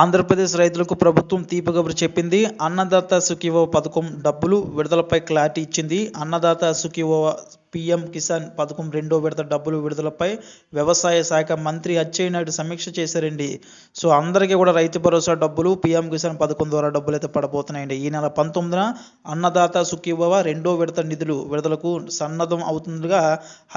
ఆంధ్రప్రదేశ్ రైతులకు ప్రభుత్వం తీపి కబురు చెప్పింది. అన్నదాత సుఖీవో పథకం డబ్బులు విడుదలపై క్లారిటీ ఇచ్చింది. అన్నదాత సుఖీవో పీఎం కిసాన్ పథకం రెండో విడత డబ్బులు విడుదలపై వ్యవసాయ శాఖ మంత్రి అచ్చెన్నాయుడు సమీక్ష చేశారండి. సో అందరికీ కూడా రైతు భరోసా డబ్బులు పీఎం కిసాన్ పథకం ద్వారా డబ్బులు అయితే పడబోతున్నాయండి. ఈ నెల పంతొమ్మిదిన అన్నదాత సుఖీభవ రెండో విడత నిధులు విడుదలకు సన్నద్ధం అవుతుండగా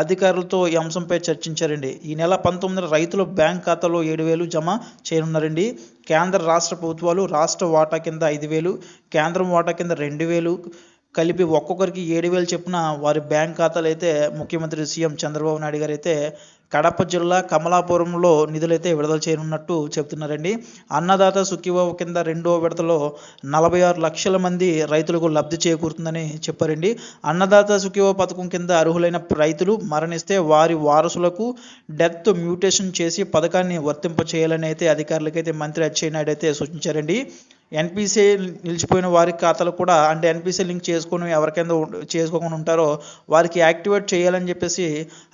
అధికారులతో ఈ అంశంపై చర్చించారండి. ఈ నెల పంతొమ్మిదిన రైతుల బ్యాంక్ ఖాతాలో ఏడు వేలు జమ చేయనున్నారండి. కేంద్ర రాష్ట్ర ప్రభుత్వాలు రాష్ట్ర వాటా కింద ఐదు వేలు కేంద్రం వాటా కింద రెండు వేలు కలిపి ఒక్కొక్కరికి ఏడు వేలు చొప్పున వారి బ్యాంక్ ఖాతాలు అయితే ముఖ్యమంత్రి సీఎం చంద్రబాబు నాయుడు గారు అయితే కడప జిల్లా కమలాపురంలో నిధులైతే విడుదల చేయనున్నట్టు చెబుతున్నారండి. అన్నదాత సుఖీబాబు కింద రెండో విడతలో నలభై ఆరు లక్షల మంది రైతులకు లబ్ధి చేకూరుతుందని చెప్పారండి. అన్నదాత సుఖీబాబు పథకం కింద అర్హులైన రైతులు మరణిస్తే వారి వారసులకు డెత్ మ్యూటేషన్ చేసి పథకాన్ని వర్తింప చేయాలని అయితే అధికారులకైతే మంత్రి అచ్చెన్నాయుడు అయితే సూచించారండి. ఎన్పిసిఐ నిలిచిపోయిన వారి ఖాతాలు కూడా అంటే ఎన్పిసిఐ లింక్ చేసుకుని ఎవరికైనా ఉం- చేసుకోకుండా ఉంటారో వారికి యాక్టివేట్ చేయాలని చెప్పేసి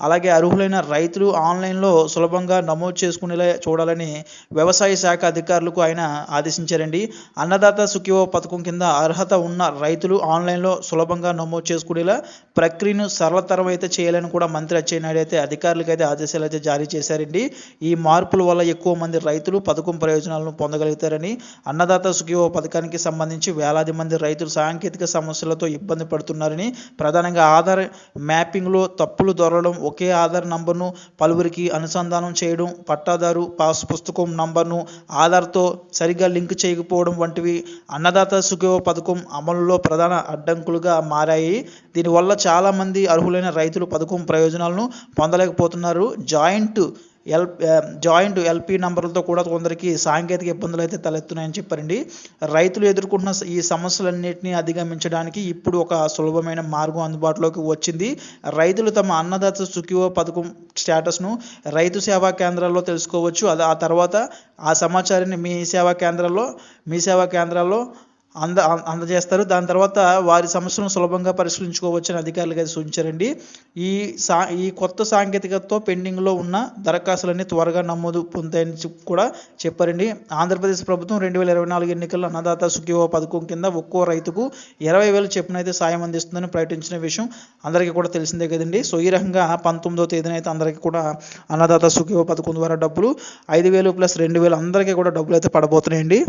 అలాగే అర్హులైన రైతులు ఆన్లైన్లో సులభంగా నమోదు చేసుకునేలా చూడాలని వ్యవసాయ శాఖ అధికారులకు ఆయన ఆదేశించారండి. అన్నదాత సుఖీవ పథకం కింద అర్హత ఉన్న రైతులు ఆన్లైన్లో సులభంగా నమోదు చేసుకునేలా ప్రక్రియను సరళతరం అయితే చేయాలని కూడా మంత్రి అచ్చెన్నాయుడు అయితే అధికారులకు అయితే ఆదేశాలు అయితే జారీ చేశారండి. ఈ మార్పుల వల్ల ఎక్కువ మంది రైతులు పథకం ప్రయోజనాలను పొందగలుగుతారని అన్నదాత సుఖీవ పథకానికి సంబంధించి వేలాది మంది రైతులు సాంకేతిక సమస్యలతో ఇబ్బంది పడుతున్నారని ప్రధానంగా ఆధార్ మ్యాపింగ్లో తప్పులు దొరకడం ఒకే ఆధార్ నంబర్ను పలువురికి అనుసంధానం చేయడం పట్టాదారు పాస్ పుస్తకం నంబర్ను ఆధార్తో సరిగ్గా లింక్ చేయకపోవడం వంటివి అన్నదాత సుఖీవ పథకం అమలులో ప్రధాన అడ్డంకులుగా మారాయి. దీనివల్ల చాలామంది అర్హులైన రైతులు పథకం ప్రయోజనాలను పొందలేకపోతున్నారు. జాయింట్ ఎల్ జాయింట్ ఎల్పి నంబర్లతో కూడా కొందరికి సాంకేతిక ఇబ్బందులు అయితే తలెత్తున్నాయని చెప్పారండి. రైతులు ఎదుర్కొంటున్న ఈ సమస్యలన్నింటినీ అధిగమించడానికి ఇప్పుడు ఒక సులభమైన మార్గం అందుబాటులోకి వచ్చింది. రైతులు తమ అన్నదాత సుఖివో పథకం స్టేటస్ను రైతు సేవా కేంద్రాల్లో తెలుసుకోవచ్చు. అది ఆ తర్వాత ఆ సమాచారాన్ని మీ సేవా కేంద్రాల్లో మీ సేవా కేంద్రాల్లో అంద అందజేస్తారు. దాని తర్వాత వారి సమస్యలను సులభంగా పరిష్కరించుకోవచ్చని అధికారులకు అయితే సూచించారండి. ఈ సా ఈ కొత్త సాంకేతికతతో పెండింగ్లో ఉన్న దరఖాస్తులన్నీ త్వరగా నమోదు పొందాయని కూడా చెప్పారండి. ఆంధ్రప్రదేశ్ ప్రభుత్వం రెండు వేల ఇరవై నాలుగు ఎన్నికల్లో అన్నదాత సుఖీవ పథకం కింద ఒక్కో రైతుకు ఇరవై వేలు చెప్పున అయితే సాయం అందిస్తుందని ప్రకటించిన విషయం అందరికీ కూడా తెలిసిందే కదండి. సో ఈ రకంగా పంతొమ్మిదో తేదీన అయితే అందరికీ కూడా అన్నదాత సుఖీవ పథకం ద్వారా డబ్బులు ఐదు వేలు ప్లస్ రెండు వేలు అందరికీ కూడా డబ్బులు అయితే పడబోతున్నాయండి.